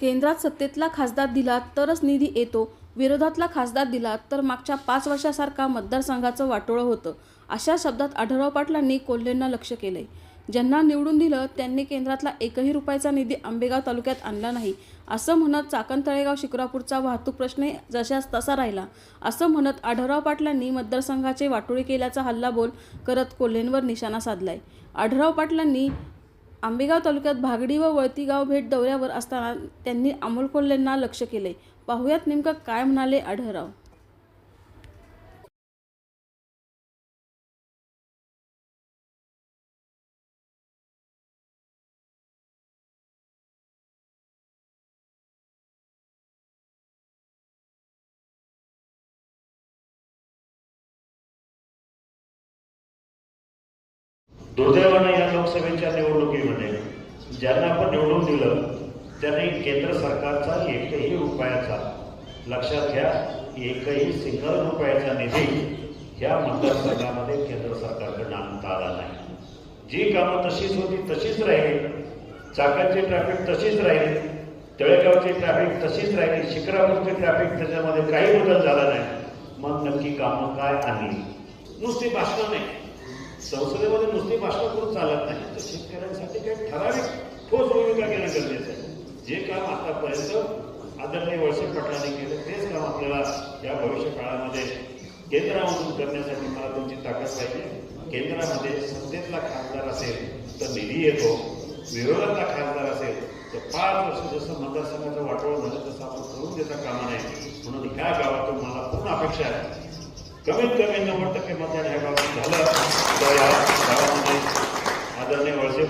केंद्रात सत्तेतला खासदार दिला तरच निधी येतो विरोधातला खासदार दिला तर मागच्या पाच वर्षासारखा मतदारसंघाचं वाटोळं होतं अशा शब्दात आढळराव पाटलांनी कोल्हेंना लक्ष केलंय. ज्यांना निवडून दिलं त्यांनी केंद्रातला एकही रुपयाचा निधी आंबेगाव तालुक्यात आणला नाही असं म्हणत चाकण तळेगाव शिक्रापूरचा वाहतूक प्रश्न जशास तसा राहिला असं म्हणत आढळराव पाटलांनी मतदारसंघाचे वाटोळे केल्याचा हल्लाबोल करत कोल्हेंवर निशाणा साधलाय. आढळराव पाटलांनी आंबेगाव तालुक्यात भागडी व वळतीगाव भेट दौऱ्यावर असताना त्यांनी अमोल कोल्हेंना लक्ष केले. पाहुयात नेमकं काय म्हणाले आढळराव. दुर्दैवानं या लोकसभेच्या ज्यांना आपण निवडून दिलं त्यांनी केंद्र सरकारचा एकही रुपयाचा लक्षात घ्या एकही सिंगल रुपयाचा निधी या मतदारसंघामध्ये केंद्र सरकारकडे आणता आला नाही. जी कामं तशीच होती तशीच राहिली. चाकणची ट्रॅफिक तशीच राहिली. तळेगावची ट्रॅफिक तशीच राहिली. शिक्रापूरची ट्रॅफिक त्याच्यामध्ये काही बदल झाला नाही. मग नक्की कामं काय आली नुसती भाषणं नाही. संसदेमध्ये नुसती भाषण करून चालत नाही. तर शेतकऱ्यांसाठी काही ठराविक ठोस भूमिका घेणं गरजेचं आहे. जे काम आतापर्यंत आदरणीय वळसे पाटलांनी केलं तेच काम आपल्याला या भविष्य काळामध्ये केंद्रामधून करण्यासाठी मला तुमची ताकद पाहिजे. केंद्रामध्ये सत्तेतला खासदार असेल तर निधी येतो. विरोधातला खासदार असेल तर पाच वर्ष जसं मतदारसंघाचं वाटोळ झालं तसं आपण करून देता कामा नये. म्हणून ह्या गावातून मला पूर्ण अपेक्षा आहे. ಕमीत ಕಮ್ಮಿ ನಮ್ಮ ಮಟ್ಟಕ್ಕೆ ಮಾತಾಡಿ ಹೇಗಾಗುತ್ತೆ ಅದನ್ನೇ ಬಳಸಿ